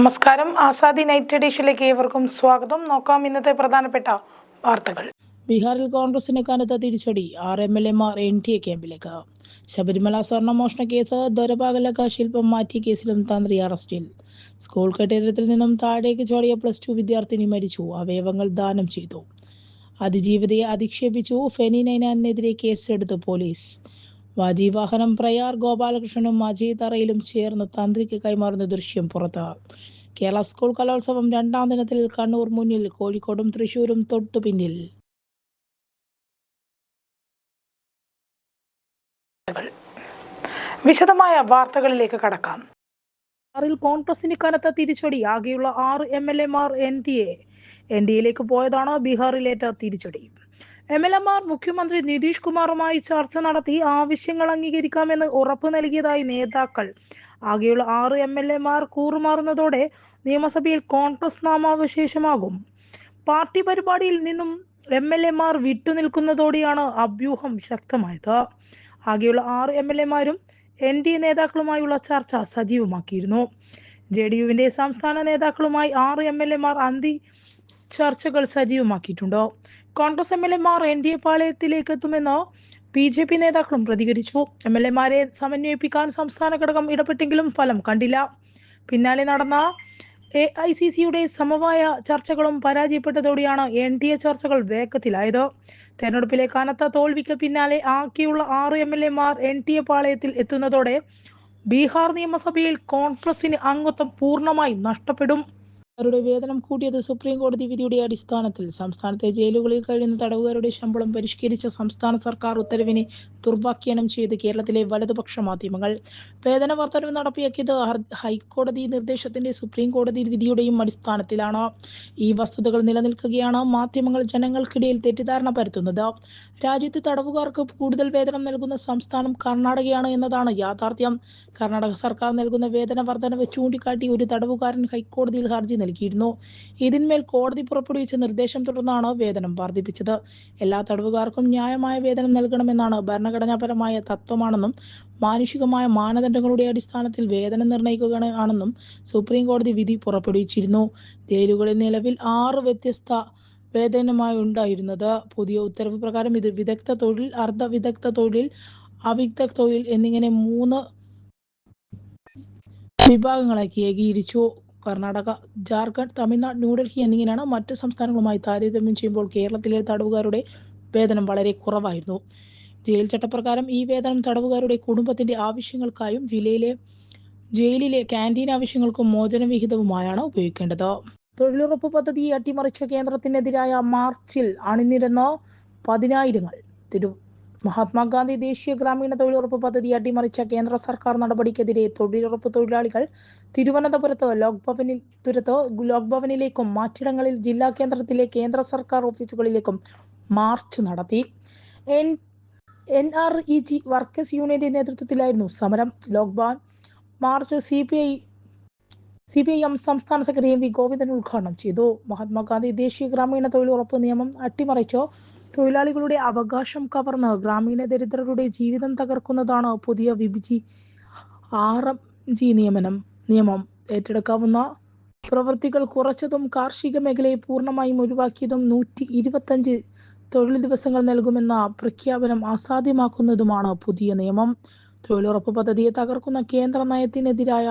നമസ്കാരം. ആസാദി നൈറ്റ് എഡിഷനിലേക്ക് ഏവർക്കും സ്വാഗതം. നോക്കാം ഇന്നത്തെ പ്രധാനപ്പെട്ട വാർത്തകൾ. ബീഹാറിൽ കോൺഗ്രസിന് കനത്ത തിരിച്ചടി. ആറ് എം എൽ എമാർ എൻ ഡി എ ക്യാമ്പിലേക്ക്. ശബരിമല സ്വർണമോഷണ കേസ് ദൊരപാകലക ശില്പം മാറ്റിയ കേസിലും തന്ത്രി അറസ്റ്റിൽ. സ്കൂൾ കെട്ടിടത്തിൽ നിന്നും താഴേക്ക് ചോടിയ പ്ലസ് ടു വിദ്യാർത്ഥിനി മരിച്ചു. അവയവങ്ങൾ ദാനം ചെയ്തു. അതിജീവിതയെ അധിക്ഷേപിച്ചു. ഫെനി നൈനാനെതിരെ കേസെടുത്തു പോലീസ്. വാജീവാഹനം പ്രയാർ ഗോപാലകൃഷ്ണനും അജയ് തറയിലും ചേർന്ന് തന്ത്രിക്ക് കൈമാറുന്ന ദൃശ്യം പുറത്ത്. കേരള സ്കൂൾ കലോത്സവം രണ്ടാം ദിനത്തിൽ കണ്ണൂർ മുന്നിൽ കോഴിക്കോടും തൃശൂരും തൊട്ടു പിന്നിൽ. വിശദമായ വാർത്തകളിലേക്ക് കടക്കാം. ആറിൽ കോൺഗ്രസിന് കനത്ത തിരിച്ചടി ആകെയുള്ള ആറ് എം എൽ എമാർ N D A. N D എയിലേക്ക് പോയതാണ് ബീഹാറിലേറ്റ തിരിച്ചടി. എം എൽ എമാർ മുഖ്യമന്ത്രി നിതീഷ് കുമാറുമായി ചർച്ച നടത്തി ആവശ്യങ്ങൾ അംഗീകരിക്കാമെന്ന് ഉറപ്പു നൽകിയതായി നേതാക്കൾ. ആകെയുള്ള ആറ് എം എൽ എമാർ കൂറുമാറുന്നതോടെ നിയമസഭയിൽ കോൺഗ്രസ് നാമാവശേഷമാകും. പാർട്ടി പരിപാടിയിൽ നിന്നും എം എൽ എമാർ വിട്ടുനിൽക്കുന്നതോടെയാണ് അഭ്യൂഹം ശക്തമായത്. ആകെയുള്ള ആറ് എം എൽ എമാരും എൻ ഡി നേതാക്കളുമായുള്ള ചർച്ച സജീവമാക്കിയിരുന്നു. ജെ ഡി യുവിന്റെ സംസ്ഥാന നേതാക്കളുമായി ആറ് എം എൽ എമാർ അന്തി ചർച്ചകൾ സജീവമാക്കിയിട്ടുണ്ട്. കോൺഗ്രസ് എം എൽ എമാർ എൻ ഡി എ പാളയത്തിലേക്ക് എത്തുമെന്ന് ബി ജെ പി നേതാക്കളും പ്രതികരിച്ചു. എം എൽ എമാരെ സമന്വയിപ്പിക്കാൻ സംസ്ഥാന ഘടകം ഇടപെട്ടെങ്കിലും ഫലം കണ്ടില്ല. പിന്നാലെ നടന്ന എ ഐ സി സിയുടെ സമവായ ചർച്ചകളും പരാജയപ്പെട്ടതോടെയാണ് എൻ ഡി എ ചർച്ചകൾ വേഗത്തിലായത്. തെരഞ്ഞെടുപ്പിലെ കനത്ത തോൽവിക്ക് പിന്നാലെ ആക്കിയുള്ള ആറ് എം എൽ എമാർ എൻ ഡി എ പാളയത്തിൽ എത്തുന്നതോടെ ബീഹാർ നിയമസഭയിൽ കോൺഗ്രസിന് അംഗത്വം പൂർണമായി നഷ്ടപ്പെടും. അവരുടെ വേതനം കൂട്ടിയത് സുപ്രീം കോടതി വിധിയുടെ അടിസ്ഥാനത്തിൽ. സംസ്ഥാനത്തെ ജയിലുകളിൽ കഴിയുന്ന തടവുകാരുടെ ശമ്പളം പരിഷ്കരിച്ച സംസ്ഥാന സർക്കാർ ഉത്തരവിനെ ദുർവാഖ്യാനം ചെയ്ത് കേരളത്തിലെ വലതുപക്ഷ മാധ്യമങ്ങൾ. വേതന വർധനവ് നടപ്പിലാക്കിയത് ഹൈക്കോടതി നിർദ്ദേശത്തിന്റെ സുപ്രീം കോടതി വിധിയുടെയും അടിസ്ഥാനത്തിലാണ്. ഈ വസ്തുതകൾ നിലനിൽക്കുകയാണ് മാധ്യമങ്ങൾ ജനങ്ങൾക്കിടയിൽ തെറ്റിദ്ധാരണ പരത്തുന്നത്. രാജ്യത്ത് തടവുകാർക്ക് കൂടുതൽ വേതനം നൽകുന്ന സംസ്ഥാനം കർണാടകയാണ് എന്നതാണ് യാഥാർത്ഥ്യം. കർണാടക സർക്കാർ നൽകുന്ന വേതന വർധനവ് ചൂണ്ടിക്കാട്ടി ഒരു തടവുകാരൻ ഹൈക്കോടതിയിൽ ഹർജി നൽകിയിരുന്നു. ഇതിന്മേൽ കോടതി പുറപ്പെടുവിച്ച നിർദ്ദേശം തുടർന്നാണ് വേതനം വർദ്ധിപ്പിച്ചത്. എല്ലാ തടവുകാർക്കും ന്യായമായ വേതനം നൽകണമെന്നാണ് ഭരണഘടനാപരമായ തത്വമാണെന്നും മാനുഷികമായ മാനദണ്ഡങ്ങളുടെ അടിസ്ഥാനത്തിൽ വേതനം നിർണയിക്കുകയാണെന്നും സുപ്രീം കോടതി വിധി പുറപ്പെടുവിച്ചിരുന്നു. ജയിലുകളിൽ നിലവിൽ ആറ് വ്യത്യസ്ത വേതനമായി ഉണ്ടായിരുന്നത്. പുതിയ ഉത്തരവ് പ്രകാരം ഇത് വിദഗ്ധ തൊഴിൽ അർദ്ധ വിദഗ്ധ തൊഴിൽ അവിദഗ്ധ തൊഴിൽ എന്നിങ്ങനെ മൂന്ന് വിഭാഗങ്ങളാക്കി ഏകീകരിച്ചു. കർണാടക ജാർഖണ്ഡ് തമിഴ്നാട് ന്യൂഡൽഹി എന്നിങ്ങനെയാണ് മറ്റ് സംസ്ഥാനങ്ങളുമായി താരതമ്യം ചെയ്യുമ്പോൾ കേരളത്തിലെ തടവുകാരുടെ വേതനം വളരെ കുറവായിരുന്നു. ജയിൽ ചട്ടപ്രകാരം ഈ വേതനം തടവുകാരുടെ കുടുംബത്തിന്റെ ആവശ്യങ്ങൾക്കായും ജില്ലയിലെ ജയിലിലെ ക്യാന്റീൻ ആവശ്യങ്ങൾക്കും മോചന വിഹിതവുമായാണ് ഉപയോഗിക്കേണ്ടത്. തൊഴിലുറപ്പ് പദ്ധതി അട്ടിമറിച്ച കേന്ദ്രത്തിനെതിരായ മാർച്ചിൽ അണിനിരന്ന പതിനായിരങ്ങൾ. തിരു മഹാത്മാഗാന്ധി ദേശീയ ഗ്രാമീണ തൊഴിലുറപ്പ് പദ്ധതി അട്ടിമറിച്ച കേന്ദ്ര സർക്കാർ നടപടിക്കെതിരെ തൊഴിലുറപ്പ് തൊഴിലാളികൾ തിരുവനന്തപുരത്തോ ലോക് ഭവനിൽ ലോക്ഭവനിലേക്കും ലോക് ഭവനിലേക്കും മറ്റിടങ്ങളിൽ ജില്ലാ കേന്ദ്രത്തിലെ കേന്ദ്ര സർക്കാർ ഓഫീസുകളിലേക്കും മാർച്ച് നടത്തി. N N R E G workers യൂണിയന്റെ നേതൃത്വത്തിലായിരുന്നു സമരം. ലോക് march C P I C P I M സംസ്ഥാന സെക്രട്ടറി എം വി ഗോവിന്ദൻ ഉദ്ഘാടനം ചെയ്തു. മഹാത്മാഗാന്ധി ദേശീയ ഗ്രാമീണ തൊഴിലുറപ്പ് നിയമം അട്ടിമറിച്ചോ. തൊഴിലാളികളുടെ അവകാശം കവർന്ന് ഗ്രാമീണ ദരിദ്രരുടെ ജീവിതം തകർക്കുന്നതാണ് പുതിയ വിഭജി ആർ ജി നിയമനം. നിയമം ഏറ്റെടുക്കാവുന്ന പ്രവൃത്തികൾ കുറച്ചതും കാർഷിക മേഖലയെ പൂർണമായും ഒഴിവാക്കിയതും നൂറ്റി ഇരുപത്തഞ്ച് തൊഴിൽ ദിവസങ്ങൾ നൽകുമെന്ന പ്രഖ്യാപനം അസാധ്യമാക്കുന്നതുമാണ് പുതിയ നിയമം. തൊഴിലുറപ്പ് പദ്ധതിയെ തകർക്കുന്ന കേന്ദ്ര നയത്തിനെതിരായ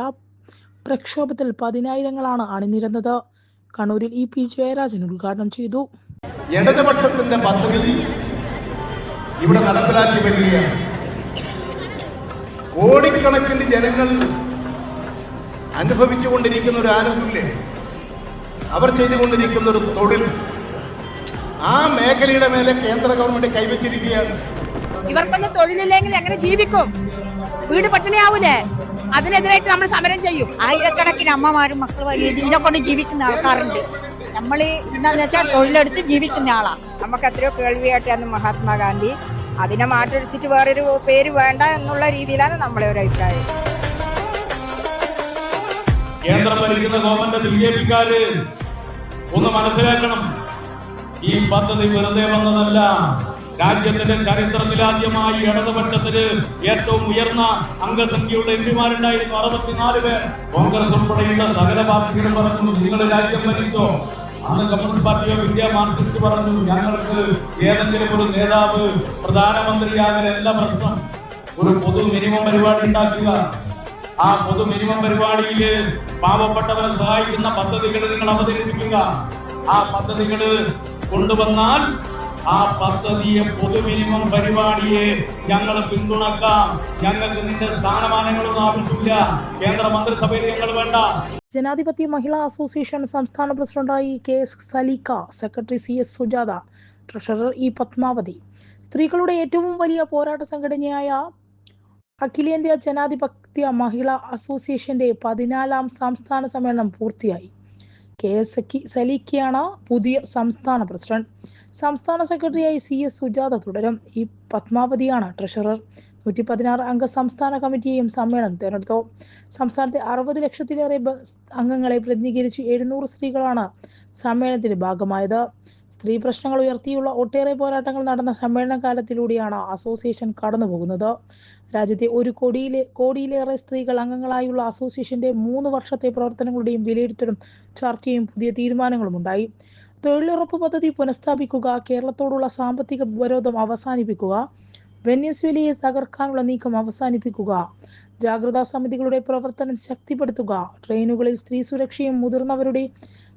പ്രക്ഷോഭത്തിൽ പതിനായിരങ്ങളാണ് അണിനിരന്നത്. കണ്ണൂരിൽ ഇ പി ജയരാജൻ ഉദ്ഘാടനം ചെയ്തു. ഇടതുപക്ഷത്തിന്റെ പദ്ധതി ഇവിടെ നടപ്പിലാക്കി വരികയാണ് കോടിക്കണക്കിന് ജനങ്ങൾ അനുഭവിച്ചുകൊണ്ടിരിക്കുന്ന ഒരു ആനുകൂല്യം അവർ ചെയ്തുകൊണ്ടിരിക്കുന്ന ഒരു തൊഴിൽ ആ മേഖലയുടെ മേലെ കേന്ദ്ര ഗവൺമെന്റ് കൈവച്ചിരിക്കുകയാണ്. ഇവർക്കൊന്നും തൊഴിലില്ലെങ്കിൽ എങ്ങനെ ജീവിക്കും? വീട് പട്ടിണിയാവൂലേ അതിനെതിരായിട്ട് നമ്മൾ സമരം ചെയ്യും. ആയിരക്കണക്കിന് അമ്മമാരും മക്കളും ഇതിനെ കൊണ്ട് ജീവിക്കുന്ന ആൾക്കാരുണ്ട്. നമ്മൾ എന്താണെന്ന് വെച്ചാൽ തൊഴിലെടുത്ത് ജീവിക്കുന്ന ആളാണ് നമുക്ക് എത്രയോ കേൾവിയായിട്ടാണ് മഹാത്മാഗാന്ധി. അതിനെ മാറ്റടിച്ചിട്ട് വേറൊരു പേര് വേണ്ട എന്നുള്ള രീതിയിലാണ് നമ്മളെ ഒരു അഭിപ്രായം. കേന്ദ്രം ഭരിക്കുന്ന ഗവൺമെന്റ് ബി ജെ പിക്കാര് ഒന്ന് മനസ്സിലാക്കണം. ഈ പദ്ധതി വെറുതെ വന്നതല്ല. രാജ്യത്തിന്റെ ചരിത്രത്തിലാദ്യമായി ഇടതുപക്ഷത്തിന് ഏറ്റവും ഉയർന്ന അംഗസംഖ്യയുള്ള എം പിമാരുണ്ടായിരുന്നു അറുപത്തിനാല് പേർ. കോൺഗ്രസ് ഉൾപ്പെടെയുള്ള സകല പാർട്ടികളും പറഞ്ഞു നിങ്ങൾ രാജ്യം ഭരിച്ചോ? അന്ന് കമ്മ്യൂണിസ്റ്റ് പാർട്ടിയോ ഇന്ത്യ മാർക്സിസ്റ്റ് പറഞ്ഞു ഞങ്ങൾക്ക് ഏതെങ്കിലും ഒരു നേതാവ് പ്രധാനമന്ത്രിയാകലല്ല പ്രശ്നം ഒരു പൊതു മിനിമം പരിപാടി ഉണ്ടാക്കുക. ആ പൊതു മിനിമം പരിപാടിയിൽ പാവപ്പെട്ടവരെ സഹായിക്കുന്ന പദ്ധതികൾ നിങ്ങൾ അവതരിപ്പിക്കുക. ആ പദ്ധതികൾ കൊണ്ടുവന്നാൽ ആ പദ്ധതിയെ പൊതുമിനിമം പരിപാടിയെ ഞങ്ങൾ പിന്തുണക്കാം. ഞങ്ങൾക്ക് നിന്റെ സ്ഥാനമാനങ്ങളൊന്നും ആവശ്യമില്ല. കേന്ദ്ര മന്ത്രിസഭയിൽ ഞങ്ങൾ വേണ്ട. ജനാധിപത്യ മഹിളാ അസോസിയേഷൻ സംസ്ഥാന പ്രസിഡന്റായി K S Saleekha secretary C S Sujatha treasurer E Padmavathi. സ്ത്രീകളുടെ ഏറ്റവും വലിയ പോരാട്ട സംഘടനയായ അഖിലേന്ത്യാ ജനാധിപത്യ മഹിളാ അസോസിയേഷന്റെ പതിനാലാം സംസ്ഥാന സമ്മേളനം പൂർത്തിയായി. കെ എസ് സലീക്കയാണ് പുതിയ സംസ്ഥാന പ്രസിഡന്റ്. സംസ്ഥാന സെക്രട്ടറിയായി സി എസ് സുജാത തുടരും. ഈ പത്മാവതിയാണ് ട്രഷറർ. നൂറ്റി പതിനാറ് അംഗ സംസ്ഥാന കമ്മിറ്റിയെയും സമ്മേളനം തിരഞ്ഞെടുത്തു. സംസ്ഥാനത്തെ അറുപത് ലക്ഷത്തിലേറെ അംഗങ്ങളെ പ്രതിനിധീകരിച്ച് എഴുന്നൂറ് സ്ത്രീകളാണ് സമ്മേളനത്തിന്റെ ഭാഗമായത്. സ്ത്രീ പ്രശ്നങ്ങൾ ഉയർത്തിയുള്ള ഒട്ടേറെ പോരാട്ടങ്ങൾ നടന്ന സമ്മേളന കാലത്തിലൂടെയാണ് അസോസിയേഷൻ കടന്നുപോകുന്നത്. രാജ്യത്തെ ഒരു കോടിയിലെ കോടിയിലേറെ സ്ത്രീകൾ അംഗങ്ങളായുള്ള അസോസിയേഷന്റെ മൂന്ന് വർഷത്തെ പ്രവർത്തനങ്ങളുടെയും വിലയിരുത്തലും ചർച്ചയും പുതിയ തീരുമാനങ്ങളും ഉണ്ടായി തൊഴിലുറപ്പ് പദ്ധതി പുനഃസ്ഥാപിക്കുക കേരളത്തോടുള്ള സാമ്പത്തിക ഉപരോധം അവസാനിപ്പിക്കുക വെനസ്വേലയെ തകർക്കാനുള്ള നീക്കം അവസാനിപ്പിക്കുക ജാഗ്രതാ സമിതികളുടെ പ്രവർത്തനം ശക്തിപ്പെടുത്തുക ട്രെയിനുകളിൽ സ്ത്രീ സുരക്ഷയും മുതിർന്നവരുടെ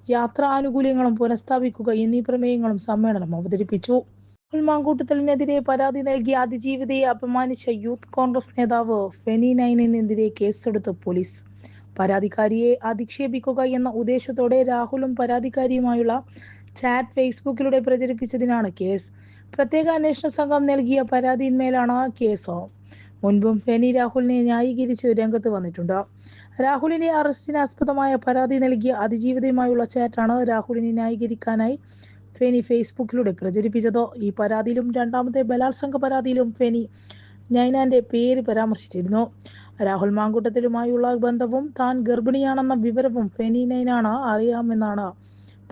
യാത്രാ ആനുകൂല്യങ്ങളും പുനഃസ്ഥാപിക്കുക എന്നീ പ്രമേയങ്ങളും സമ്മേളനം അവതരിപ്പിച്ചു. ഉൾമാങ്കൂട്ടത്തലിനെതിരെ പരാതി നൽകിയ അതിജീവിതയെ അപമാനിച്ച യൂത്ത് കോൺഗ്രസ് നേതാവ് ഫെനി നൈനിനെതിരെ കേസെടുത്ത് പോലീസ്. പരാതിക്കാരിയെ അധിക്ഷേപിക്കുക എന്ന ഉദ്ദേശത്തോടെ രാഹുലും പരാതിക്കാരിയുമായുള്ള ചാറ്റ് ഫേസ്ബുക്കിലൂടെ പ്രചരിപ്പിച്ചതിനാണ് കേസ്. പ്രത്യേക അന്വേഷണ സംഘം നൽകിയ പരാതിയിന്മേലാണ് കേസ്. മുൻപും ഫെനി രാഹുലിനെ ന്യായീകരിച്ച് രംഗത്ത് വന്നിട്ടുണ്ട്. രാഹുലിന്റെ അറസ്റ്റിന് ആസ്പദമായ പരാതി നൽകിയ അതിജീവിതയുമായുള്ള ചാറ്റാണ് രാഹുലിനെ ന്യായീകരിക്കാനായി ഫെനി ഫേസ്ബുക്കിലൂടെ പ്രചരിപ്പിച്ചത്. ഈ പരാതിയിലും രണ്ടാമത്തെ ബലാത്സംഗ പരാതിയിലും ഫെനി നൈനാന്റെ പേര് പരാമർശിച്ചിരുന്നു. രാഹുൽ മാങ്കൂട്ടത്തിലുമായുള്ള ബന്ധവും താൻ ഗർഭിണിയാണെന്ന വിവരവും ഫെനീനൈനാണ് അറിയാമെന്നാണ്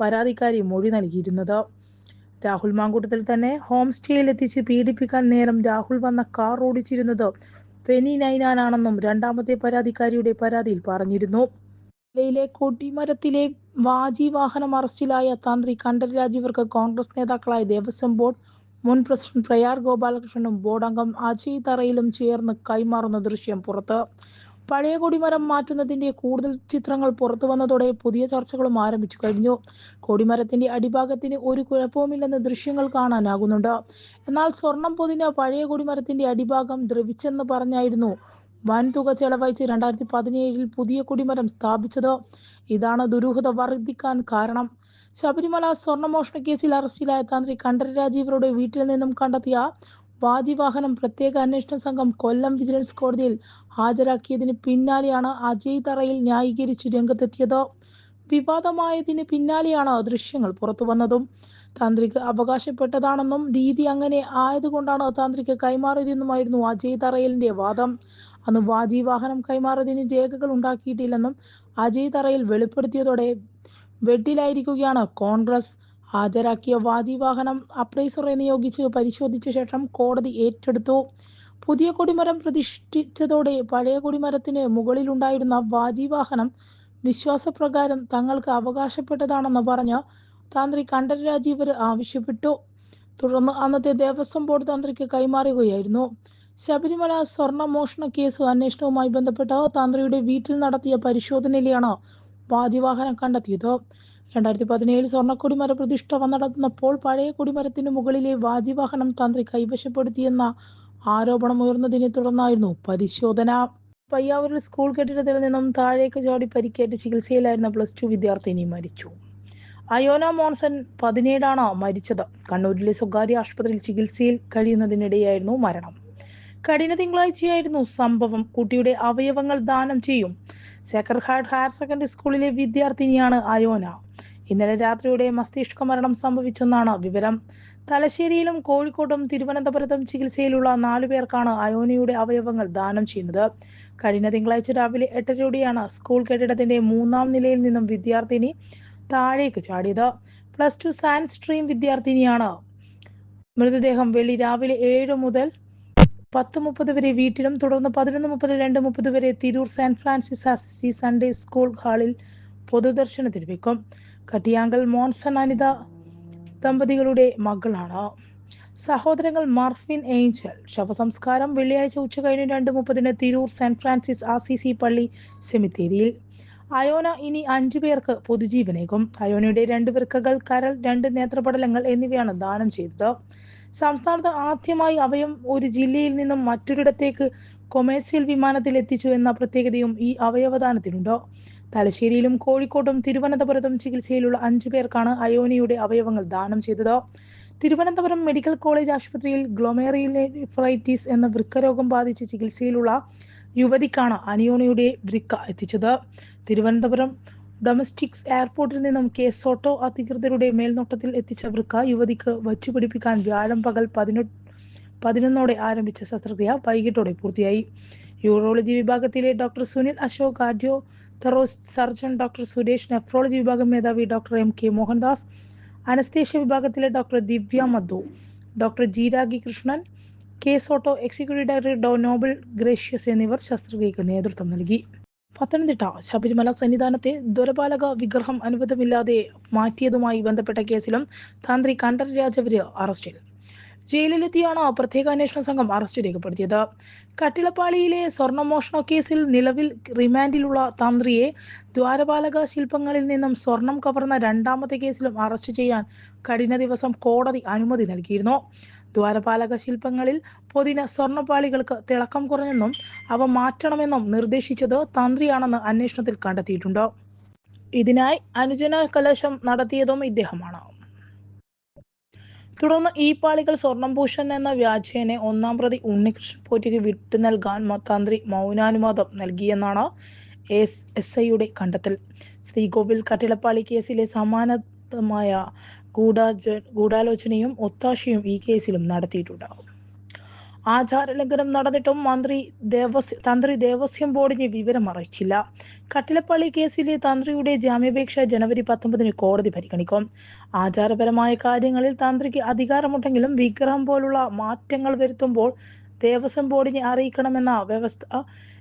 പരാതിക്കാരി മൊഴി നൽകിയിരുന്നത്. രാഹുൽ മാങ്കൂട്ടത്തിൽ തന്നെ ഹോം സ്റ്റേയിൽ എത്തിച്ച് പീഡിപ്പിക്കാൻ നേരം രാഹുൽ വന്ന കാർ ഓടിച്ചിരുന്നത് ഫെനി നൈനാനാണെന്നും രണ്ടാമത്തെ പരാതിക്കാരിയുടെ പരാതിയിൽ പറഞ്ഞിരുന്നു. ജില്ലയിലെ കൊടിമരത്തിലെ വാജി വാഹനം അറസ്റ്റിലായ തന്ത്രി കണ്ഠരരാജ് ഇവർക്ക് കോൺഗ്രസ് നേതാക്കളായ ദേവസ്വം ബോർഡ് മുൻ പ്രസിഡന്റ് പ്രയാർ ഗോപാലകൃഷ്ണനും ബോർഡ് അംഗം അജയ് തറയിലും ചേർന്ന് കൈമാറുന്ന ദൃശ്യം പുറത്ത്. പഴയ കൊടിമരം മാറ്റുന്നതിന്റെ കൂടുതൽ ചിത്രങ്ങൾ പുറത്തു വന്നതോടെ പുതിയ ചർച്ചകളും ആരംഭിച്ചു കഴിഞ്ഞു. കൊടിമരത്തിന്റെ അടിഭാഗത്തിന് ഒരു കുഴപ്പവുമില്ലെന്ന് ദൃശ്യങ്ങൾ കാണാനാകുന്നുണ്ട്. എന്നാൽ സ്വർണം പൊതിഞ്ഞ പഴയ കൊടിമരത്തിന്റെ അടിഭാഗം ദ്രവിച്ചെന്ന് പറഞ്ഞായിരുന്നു വൻതുക ചെലവഴിച്ച് രണ്ടായിരത്തി പതിനേഴിൽ പുതിയ കൊടിമരം സ്ഥാപിച്ചത്. ഇതാണ് ദുരൂഹത വർദ്ധിക്കാൻ കാരണം. ശബരിമല സ്വർണമോഷണ കേസിൽ അറസ്റ്റിലായ തന്ത്രി കണ്ഠരരാജീവരുടെ വീട്ടിൽ നിന്നും കണ്ടെത്തിയ വാജിവാഹനം പ്രത്യേക അന്വേഷണ സംഘം കൊല്ലം വിജിലൻസ് കോടതിയിൽ ഹാജരാക്കിയതിന് പിന്നാലെയാണ് അജയ് തറയിൽ ന്യായീകരിച്ച് രംഗത്തെത്തിയത്. വിവാദമായതിന് പിന്നാലെയാണ് ദൃശ്യങ്ങൾ പുറത്തു വന്നതും തന്ത്രിക്ക് അവകാശപ്പെട്ടതാണെന്നും രീതി അങ്ങനെ ആയതുകൊണ്ടാണ് തന്ത്രിക്ക് കൈമാറിയതെന്നുമായിരുന്നു അജയ് തറയലിന്റെ വാദം. അന്ന് വാജി വാഹനം കൈമാറിയതിന് രേഖകൾ ഉണ്ടാക്കിയിട്ടില്ലെന്നും അജയ് തറയിൽ വെളിപ്പെടുത്തിയതോടെ വെട്ടിലായിരിക്കുകയാണ്. കോൺഗ്രസ് ഹാജരാക്കിയ വാദിവാഹനം അപ്രൈസറെ നിയോഗിച്ച് പരിശോധിച്ച ശേഷം കോടതി ഏറ്റെടുത്തു. പുതിയ കൊടിമരം പ്രതിഷ്ഠിച്ചതോടെ പഴയ കൊടിമരത്തിന് മുകളിലുണ്ടായിരുന്ന വാദിവാഹനം വിശ്വാസപ്രകാരം തങ്ങൾക്ക് അവകാശപ്പെട്ടതാണെന്ന് പറഞ്ഞ് തന്ത്രി കണ്ഠരരാജീവർ ആവശ്യപ്പെട്ടു. തുടർന്ന് അന്നത്തെ ദേവസ്വം ബോർഡ് തന്ത്രിക്ക് കൈമാറുകയായിരുന്നു. ശബരിമല സ്വർണ മോഷണ കേസ് അന്വേഷണവുമായി ബന്ധപ്പെട്ട് തന്ത്രിയുടെ വീട്ടിൽ നടത്തിയ പരിശോധനയിലാണ് വാദിവാഹനം കണ്ടെത്തിയത് രണ്ടായിരത്തി പതിനേഴിൽ സ്വർണക്കൊടിമര പ്രതിഷ്ഠ നടന്നപ്പോൾ പഴയ കൊടിമരത്തിന് മുകളിലെ വാദിവാഹനം തന്ത്രി കൈവശപ്പെടുത്തിയെന്ന ആരോപണം ഉയർന്നതിനെ തുടർന്നായിരുന്നു പരിശോധന. പയ്യാവൂരിൽ സ്കൂൾ കെട്ടിടത്തിൽ നിന്നും താഴേക്ക് ചാടി പരിക്കേറ്റ് ചികിത്സയിലായിരുന്ന പ്ലസ് ടു വിദ്യാർത്ഥിനി മരിച്ചു. അയോന മോൺസൺ പതിനേഴാണ് മരിച്ചത്. കണ്ണൂരിലെ സ്വകാര്യ ആശുപത്രിയിൽ ചികിത്സയിൽ കഴിയുന്നതിനിടെയായിരുന്നു മരണം. കഴിഞ്ഞ തിങ്കളാഴ്ചയായിരുന്നു സംഭവം. കുട്ടിയുടെ അവയവങ്ങൾ ദാനം ചെയ്യും. സെക്കർഹാർഡ് ഹയർ സെക്കൻഡറി സ്കൂളിലെ വിദ്യാർത്ഥിനിയാണ് അയോന. ഇന്നലെ രാത്രിയുടെ മസ്തിഷ്ക മരണം സംഭവിച്ചെന്നാണ് വിവരം. തലശ്ശേരിയിലും കോഴിക്കോട്ടും തിരുവനന്തപുരത്തും ചികിത്സയിലുള്ള നാലു പേർക്കാണ് അയോനയുടെ അവയവങ്ങൾ ദാനം ചെയ്യുന്നത്. കഴിഞ്ഞ തിങ്കളാഴ്ച രാവിലെ എട്ടരയോടെയാണ് സ്കൂൾ കെട്ടിടത്തിന്റെ മൂന്നാം നിലയിൽ നിന്നും വിദ്യാർത്ഥിനി താഴേക്ക് ചാടിയത്. പ്ലസ് ടു സയൻസ് സ്ട്രീം വിദ്യാർത്ഥിനിയാണ്. മൃതദേഹം വെള്ളി രാവിലെ ഏഴ് മുതൽ പത്ത് മുപ്പത് വരെ വീട്ടിലും തുടർന്ന് പതിനൊന്ന് മുപ്പത് രണ്ട് മുപ്പത് വരെ Tirur San Francis Assisi Sunday school ഹാളിൽ പൊതുദർശനത്തിന് വെക്കും. കട്ടിയാങ്കൽ മോൺസൺ അനിത ദമ്പതികളുടെ മകളാണ്. സഹോദരങ്ങൾ മാർഫിൻ ഏഞ്ചൽ. ശവസംസ്കാരം വെള്ളിയാഴ്ച ഉച്ചകഴിഞ്ഞ് രണ്ട് മുപ്പതിന് തിരൂർ സാൻ ഫ്രാൻസിസ് ആസിസി പള്ളി സെമിത്തേരിയിൽ. അയോന ഇനി അഞ്ചു പേർക്ക് പൊതുജീവനേകും. അയോനയുടെ രണ്ട് വൃക്കകൾ കരൾ രണ്ട് നേത്രപടലങ്ങൾ എന്നിവയാണ് ദാനം ചെയ്തത്. സംസ്ഥാനത്ത് ആദ്യമായി അവയം ഒരു ജില്ലയിൽ നിന്നും മറ്റൊരിടത്തേക്ക് കൊമേഴ്സ്യൽ വിമാനത്തിൽ എത്തിച്ചു എന്ന പ്രത്യേകതയും ഈ അവയവദാനത്തിനുണ്ട്? തലശ്ശേരിയിലും കോഴിക്കോട്ടും തിരുവനന്തപുരത്തും ചികിത്സയിലുള്ള അഞ്ചു പേർക്കാണ് അയോനിയുടെ അവയവങ്ങൾ ദാനം ചെയ്തത്. തിരുവനന്തപുരം മെഡിക്കൽ കോളേജ് ആശുപത്രിയിൽ ഗ്ലോമേറിയലൈറ്റിസ് എന്ന വൃക്കരോഗം ബാധിച്ച് ചികിത്സയിലുള്ള യുവതിക്കാണ് അനിയോണിയുടെ വൃക്ക എത്തിച്ചത്. തിരുവനന്തപുരം ഡൊമസ്റ്റിക്സ് എയർപോർട്ടിൽ നിന്നും കെ സോട്ടോ അധികൃതരുടെ മേൽനോട്ടത്തിൽ എത്തിച്ച വൃക്ക യുവതിക്ക് വച്ചുപിടിപ്പിക്കാൻ വ്യാഴം പകൽ പതിനെട്ട് പതിനൊന്നോടെ ആരംഭിച്ച ശസ്ത്രക്രിയ വൈകിട്ടോടെ പൂർത്തിയായി. യൂറോളജി വിഭാഗത്തിലെ doctor Sunil Ashok cardiothoracic surgeon doctor Suresh nephrology വിഭാഗം മേധാവി doctor M K Mohandas anaesthesia വിഭാഗത്തിലെ doctor Divya Madhu doctor G Ragi Krishnan K SOTTO executive director ഡോ നോബൽ ഗ്രേഷ്യസ് എന്നിവർ ശസ്ത്രക്രിയക്ക് നേതൃത്വം നൽകി. പത്തനംതിട്ട ശബരിമല സന്നിധാനത്തെ ദുരപാലക വിഗ്രഹം അനുവദമില്ലാതെ മാറ്റിയതുമായി ബന്ധപ്പെട്ട കേസിലും തന്ത്രി കണ്ഠർ രാജവര് അറസ്റ്റിൽ. ജയിലിലെത്തിയാണ് പ്രത്യേക അന്വേഷണ സംഘം അറസ്റ്റ് രേഖപ്പെടുത്തിയത്. കട്ടിളപ്പാളിയിലെ സ്വർണമോഷണ കേസിൽ നിലവിൽ റിമാൻഡിലുള്ള തന്ത്രിയെ ദ്വാരപാലക ശില്പങ്ങളിൽ നിന്നും സ്വർണം കവർന്ന രണ്ടാമത്തെ കേസിലും അറസ്റ്റ് ചെയ്യാൻ കഴിഞ്ഞ ദിവസം കോടതി അനുമതി നൽകിയിരുന്നു. ദ്വാരപാലക ശില്പങ്ങളിൽ പൊതിന സ്വർണപാളികൾക്ക് തിളക്കം കുറഞ്ഞെന്നും അവ മാറ്റണമെന്നും നിർദ്ദേശിച്ചത് തന്ത്രിയാണെന്ന് അന്വേഷണത്തിൽ കണ്ടെത്തിയിട്ടുണ്ട്. ഇതിനായി അനുജന കലശം നടത്തിയതും ഇദ്ദേഹമാണ്. തുടർന്ന് ഈ പാളികൾ സ്വർണം ഭൂഷൺ എന്ന വ്യാജേനെ ഒന്നാം പ്രതി ഉണ്ണികൃഷ്ണൻ പോറ്റിക്ക് വിട്ടു നൽകാൻ തന്ത്രി മൗനാനുവാദം നൽകിയെന്നാണ് എസ് എസ് ഐയുടെ കണ്ടെത്തൽ. ശ്രീകോവിൽ കട്ടിളപ്പാളി കേസിലെ സമാനമായ ഗൂഢാച ഗൂഢാലോചനയും ഒത്താശയും ഈ കേസിലും നടത്തിയിട്ടുണ്ട് ആചാരലംഘനം നടന്നിട്ടും മന്ത്രി ദേവസ്വ തന്ത്രി ദേവസ്വം ബോർഡിന് വിവരം അറിയിച്ചില്ല. കട്ടിലപ്പള്ളി കേസിലെ തന്ത്രിയുടെ ജാമ്യാപേക്ഷ ജനുവരി പത്തൊമ്പതിന് കോടതി പരിഗണിക്കും. ആചാരപരമായ കാര്യങ്ങളിൽ തന്ത്രിക്ക് അധികാരമുണ്ടെങ്കിലും വിഗ്രഹം പോലുള്ള മാറ്റങ്ങൾ വരുത്തുമ്പോൾ ദേവസ്വം ബോർഡിനെ അറിയിക്കണമെന്ന വ്യവസ്ഥ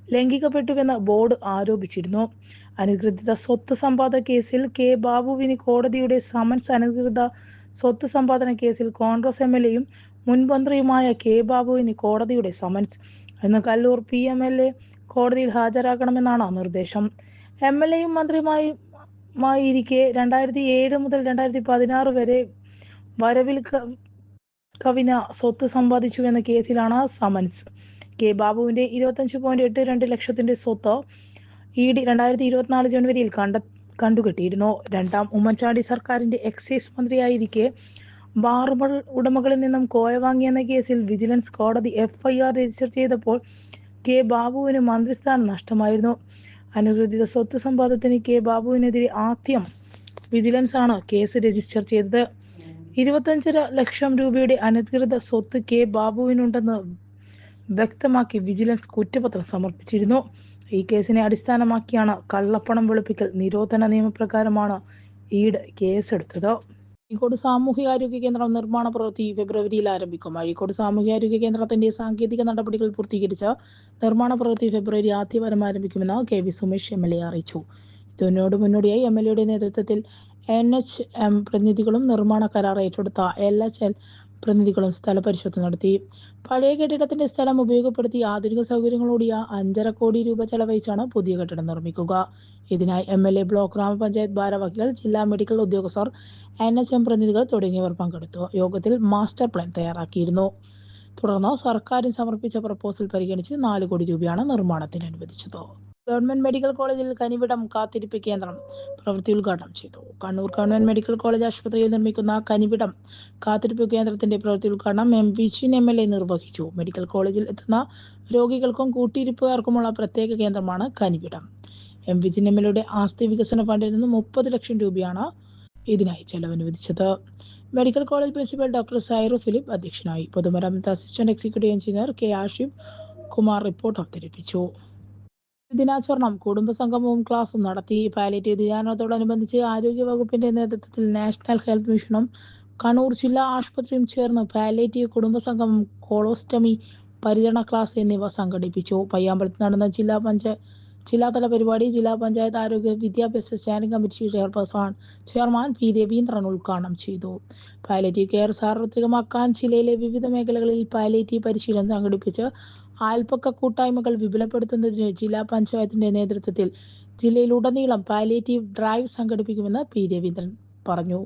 ലംഘിക്കപ്പെട്ടുവെന്ന് ബോർഡ് ആരോപിച്ചിരുന്നു. അനധികൃത സ്വത്ത് സമ്പാദന കേസിൽ കെ. ബാബുവിന് കോടതിയുടെ സമൻസ് അനധികൃത സ്വത്ത് സമ്പാദന കേസിൽ കോൺഗ്രസ് എം എൽ എയും മുൻ മന്ത്രിയുമായ കെ. ബാബുവിന് കോടതിയുടെ സമൻസ്. ഇന്ന് Kallur P. M. L. A കോടതിയിൽ ഹാജരാകണമെന്നാണ് നിർദ്ദേശം. എം എൽ എയും മന്ത്രിമായിരിക്കെ രണ്ടായിരത്തി ഏഴ് മുതൽ രണ്ടായിരത്തി പതിനാറ് വരെ വരവിൽ കവിന സ്വത്ത് സമ്പാദിച്ചു എന്ന കേസിലാണ് സമൻസ്. കെ ബാബുവിന്റെ ഇരുപത്തഞ്ച് പോയിന്റ് എട്ട് രണ്ട് ലക്ഷത്തിന്റെ സ്വത്ത് ഇ ഡി രണ്ടായിരത്തി ഇരുപത്തിനാല് ജനുവരിയിൽ കണ്ട കണ്ടുകെട്ടിയിരുന്നു. രണ്ടാം ഉമ്മൻചാണ്ടി സർക്കാരിന്റെ എക്സൈസ് മന്ത്രിയായിരിക്കെ ബാറുകൾ ഉടമകളിൽ നിന്നും കോയ വാങ്ങിയെന്ന കേസിൽ വിജിലൻസ് കോടതി എഫ്ഐആർ രജിസ്റ്റർ ചെയ്തപ്പോൾ കെ ബാബുവിന് മന്ത്രിസ്ഥാനം നഷ്ടമായിരുന്നു. അനുവദിത സ്വത്ത് സമ്പാദത്തിന് കെ ബാബുവിനെതിരെ ആദ്യം വിജിലൻസ് ആണ് കേസ് രജിസ്റ്റർ ചെയ്തത്. ഇരുപത്തഞ്ചര ലക്ഷം രൂപയുടെ അനധികൃത സ്വത്ത് കെ ബാബുവിനുണ്ടെന്ന് വ്യക്തമാക്കി വിജിലൻസ് കുറ്റപത്രം സമർപ്പിച്ചിരുന്നു. ഈ കേസിനെ അടിസ്ഥാനമാക്കിയാണ് കള്ളപ്പണം വെളുപ്പിക്കൽ നിരോധന നിയമപ്രകാരമാണ് ഈട് കേസെടുത്തത്. അഴീക്കോട് സാമൂഹികാരോഗ്യ കേന്ദ്രം നിർമ്മാണ പ്രവൃത്തി ഫെബ്രുവരിയിൽ ആരംഭിക്കും. അഴീക്കോട് സാമൂഹികാരോഗ്യ കേന്ദ്രത്തിന്റെ സാങ്കേതിക നടപടികൾ പൂർത്തീകരിച്ച് നിർമ്മാണ പ്രവൃത്തി ഫെബ്രുവരി ആദ്യവാരം ആരംഭിക്കുമെന്ന് K V Sumesh M L A അറിയിച്ചു. ഇതിനോട് മുന്നോടിയായി എം എൽ എയുടെ നേതൃത്വത്തിൽ എൻ എച്ച് എം പ്രതിനിധികളും നിർമ്മാണ കരാർ ഏറ്റെടുത്ത എൽ എച്ച് എൽ പ്രതിനിധികളും സ്ഥലപരിശോധന നടത്തി. പഴയ കെട്ടിടത്തിന്റെ സ്ഥലം ഉപയോഗപ്പെടുത്തി ആധുനിക സൗകര്യങ്ങളോടിയ അഞ്ചര കോടി രൂപ ചെലവഴിച്ചാണ് പുതിയ കെട്ടിടം നിർമ്മിക്കുക. ഇതിനായി എം എൽ എ ബ്ലോക്ക് ഗ്രാമപഞ്ചായത്ത് ഭാരവാഹികൾ ജില്ലാ മെഡിക്കൽ ഉദ്യോഗസ്ഥർ എൻ എച്ച് എം പ്രതിനിധികൾ തുടങ്ങിയവർ പങ്കെടുത്തു. യോഗത്തിൽ മാസ്റ്റർ പ്ലാൻ തയ്യാറാക്കിയിരുന്നു. തുടർന്ന് സർക്കാരിന് സമർപ്പിച്ച പ്രപ്പോസൽ പരിഗണിച്ച് നാല് കോടി രൂപയാണ് നിർമ്മാണത്തിന് അനുവദിച്ചത്. ഗവൺമെന്റ് മെഡിക്കൽ കോളേജിൽ കനിവിടം കാത്തിരിപ്പ് കേന്ദ്രം പ്രവൃത്തി ഉദ്ഘാടനം ചെയ്തു. കണ്ണൂർ ഗവൺമെന്റ് മെഡിക്കൽ കോളേജ് ആശുപത്രിയിൽ നിർമ്മിക്കുന്ന കനിവിടം കാത്തിരിപ്പ് കേന്ദ്രത്തിന്റെ പ്രവൃത്തി ഉദ്ഘാടനം എം വി ചിൻ എം എൽ എ നിർവഹിച്ചു. മെഡിക്കൽ കോളേജിൽ എത്തുന്ന രോഗികൾക്കും കൂട്ടിയിരിപ്പുകാർക്കുമുള്ള പ്രത്യേക കേന്ദ്രമാണ് കനിവിടം. എം വി ചിൻ എം എൽ എയുടെ ആസ്തി വികസന ഫണ്ടിൽ നിന്ന് മുപ്പത് ലക്ഷം രൂപയാണ് ഇതിനായി ചെലവനുവദിച്ചത്. Medical college principal doctor Sairu Philip അധ്യക്ഷനായി. പൊതുമരാമത്ത് assistant executive engineer K Ashif Kumar report അവതരിപ്പിച്ചു. ദിനാചരണം കുടുംബസംഗമവും ക്ലാസും നടത്തി. പാലിറ്റീവ് ദിനാചരണത്തോടനുബന്ധിച്ച് ആരോഗ്യ വകുപ്പിന്റെ നേതൃത്വത്തിൽ നാഷണൽ ഹെൽത്ത് മിഷനും കണ്ണൂർ ജില്ലാ ആശുപത്രിയും ചേർന്ന് പാലേറ്റീവ് കുടുംബസംഗമം കോളോസ്റ്റമി പരിചരണ ക്ലാസ് എന്നിവ സംഘടിപ്പിച്ചു. പയ്യാമ്പലത്ത് നടന്ന ജില്ലാ പഞ്ചായത്ത് ജില്ലാതല പരിപാടി ജില്ലാ പഞ്ചായത്ത് ആരോഗ്യ വിദ്യാഭ്യാസ standing committee chairperson chairman P Raveendran ഉദ്ഘാടനം ചെയ്തു. പാലേറ്റീവ് കെയർ സാർവത്രികമാക്കാൻ ജില്ലയിലെ വിവിധ മേഖലകളിൽ പാലേറ്റീവ് പരിശീലനം സംഘടിപ്പിച്ച് അയൽപ്പക്ക കൂട്ടായ്മകൾ വിപുലപ്പെടുത്തുന്നതിന് ജില്ലാ പഞ്ചായത്തിന്റെ നേതൃത്വത്തിൽ ജില്ലയിലുടനീളം പാലിയേറ്റീവ് ഡ്രൈവ് സംഘടിപ്പിക്കുമെന്ന് പി രവീന്ദ്രൻ പറഞ്ഞു.